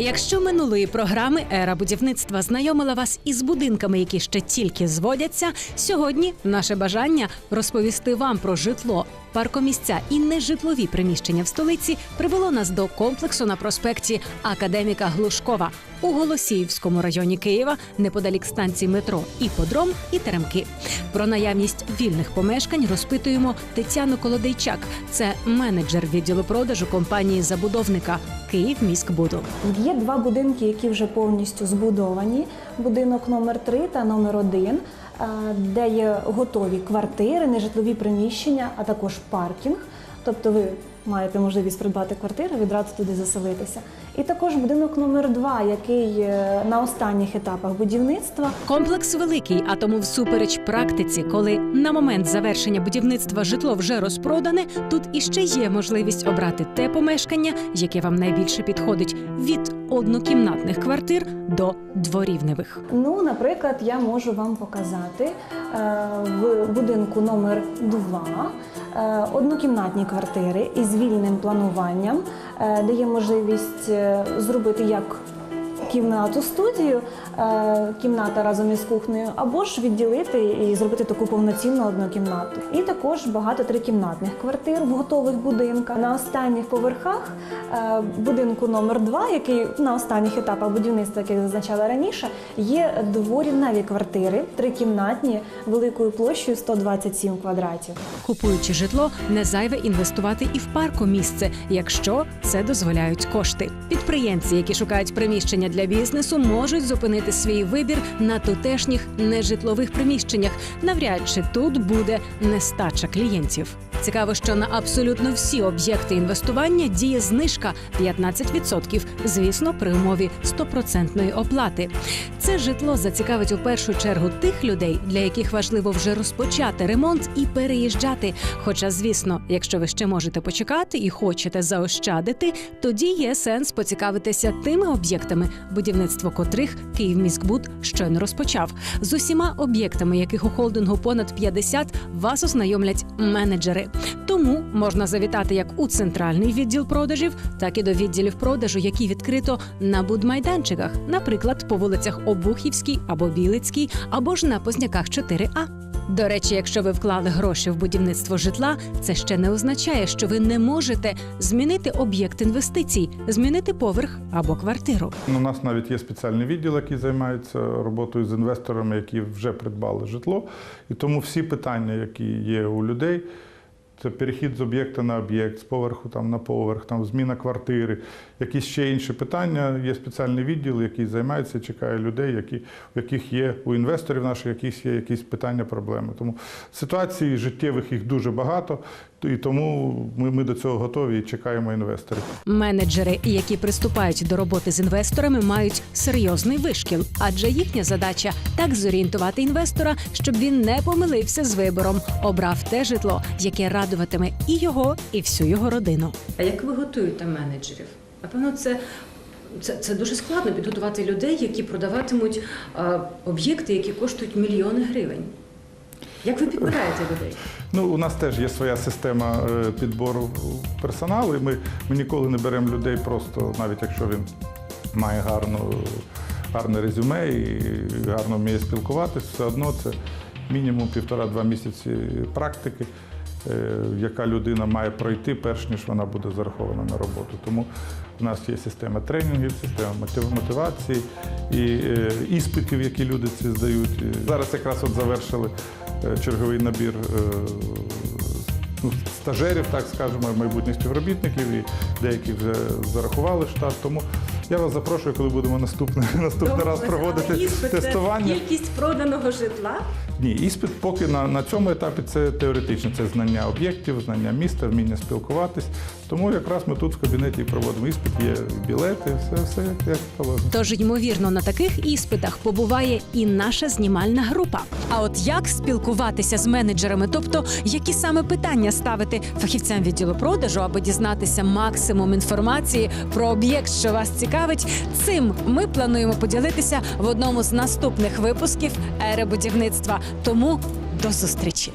Якщо минулої програми ера будівництва знайомила вас із будинками, які ще тільки зводяться, сьогодні наше бажання розповісти вам про житло, паркомісця і нежитлові приміщення в столиці привело нас до комплексу на проспекті Академіка Глушкова у Голосіївському районі Києва, неподалік станцій метро Іподром і Теремки. Про наявність вільних помешкань розпитуємо Тетяну Колодейчак. Це менеджер відділу продажу компанії забудовника Київміськбуду. Є два будинки, які вже повністю збудовані: будинок номер 3 та номер 1 е, де є готові квартири, нежитлові приміщення, а також паркінг. Тобто ви маєте можливість придбати квартиру, відразу туди заселитися. І також будинок номер 2 який е, на останніх етапах будівництва. Комплекс великий, а тому всупереч практиці, коли на момент завершення будівництва житло вже розпродане, тут іще є можливість обрати те помешкання, яке вам найбільше підходить від однокімнатних квартир до дворівневих. Ну, наприклад, я можу вам показати е, в будинку номер 2 е, однокімнатні квартири із вільним плануванням, дає можливість е, зробити як кімнату студію, е, кімната разом із кухнею, або ж відділити і зробити таку повноцінну однокімнату. І також багато трикімнатних квартир в готових будинках. На останніх поверхах е, будинку номер 2 який на останніх етапах будівництва, як я зазначала раніше, є дворівневі квартири, трикімнатні великою площею 127 квадратів. Купуючи житло, не зайве інвестувати і в парку місце, якщо це дозволяють кошти. Підприємці, які шукають приміщення для бізнесу, можуть зупинити свій вибір на тутешніх нежитлових приміщеннях. Навряд чи тут буде нестача клієнтів. Цікаво, що на абсолютно всі об'єкти інвестування діє знижка 15%, звісно, при умові стопроцентної оплати. Це житло зацікавить у першу чергу тих людей, для яких важливо вже розпочати ремонт і переїжджати. Хоча, звісно, якщо ви ще можете почекати і хочете заощадити, тоді є сенс поцікавитися тими об'єктами, будівництво котрих Київміськбуд щойно розпочав. З усіма об'єктами, яких у холдингу понад 50, вас ознайомлять менеджери. Тому можна завітати як у центральний відділ продажів, так і до відділів продажу, які відкрито на будмайданчиках, наприклад, по вулицях Обухівській або Білицькій, або ж на Позняках 4А. До речі, якщо ви вклали гроші в будівництво житла, це ще не означає, що ви не можете змінити об'єкт інвестицій, змінити поверх або квартиру. У нас навіть є спеціальний відділ, який займається роботою з інвесторами, які вже придбали житло. І тому всі питання, які є у людей, це перехід з об'єкта на об'єкт, з поверху там, на поверх, там, зміна квартири, якісь ще інші питання. Є спеціальний відділ, який займається, чекає людей, які, у яких є у інвесторів наших, якісь є якісь питання, проблеми. Тому ситуацій життєвих їх дуже багато, і тому ми, ми до цього готові і чекаємо інвесторів. Менеджери, які приступають до роботи з інвесторами, мають серйозний вишкіл, адже їхня задача так зорієнтувати інвестора, щоб він не помилився з вибором, обрав те житло, яке радуватиме і його, і всю його родину. А як ви готуєте менеджерів? Напевно, це, це, це дуже складно підготувати людей, які продаватимуть а, об'єкти, які коштують мільйони гривень. Як ви підбираєте людей? Ну, у нас теж є своя система е, підбору персоналу, і ми, ми ніколи не беремо людей просто, навіть якщо він має гарну, гарне резюме і гарно вміє спілкуватися, все одно це мінімум півтора-два місяці практики, е, яка людина має пройти, перш ніж вона буде зарахована на роботу. Тому у нас є система тренінгів, система мотив- мотивації і е, іспитів, які люди ці здають. Зараз якраз от завершили черговий набір е, ну, стажерів, так скажемо, майбутніх співробітників, і деякі вже зарахували штат. Тому я вас запрошую, коли будемо наступний, наступний раз проводити тестування. Кількість проданого житла. Ні, іспит поки на, на цьому етапі це теоретично. Це знання об'єктів, знання міста, вміння спілкуватись. Тому якраз ми тут в кабінеті проводимо іспит, є білети, все, все як, положено. Тож, ймовірно, на таких іспитах побуває і наша знімальна група. А от як спілкуватися з менеджерами, тобто які саме питання ставити фахівцям відділу продажу, аби дізнатися максимум інформації про об'єкт, що вас цікавить, цим ми плануємо поділитися в одному з наступних випусків ери будівництва. Тому до зустрічі.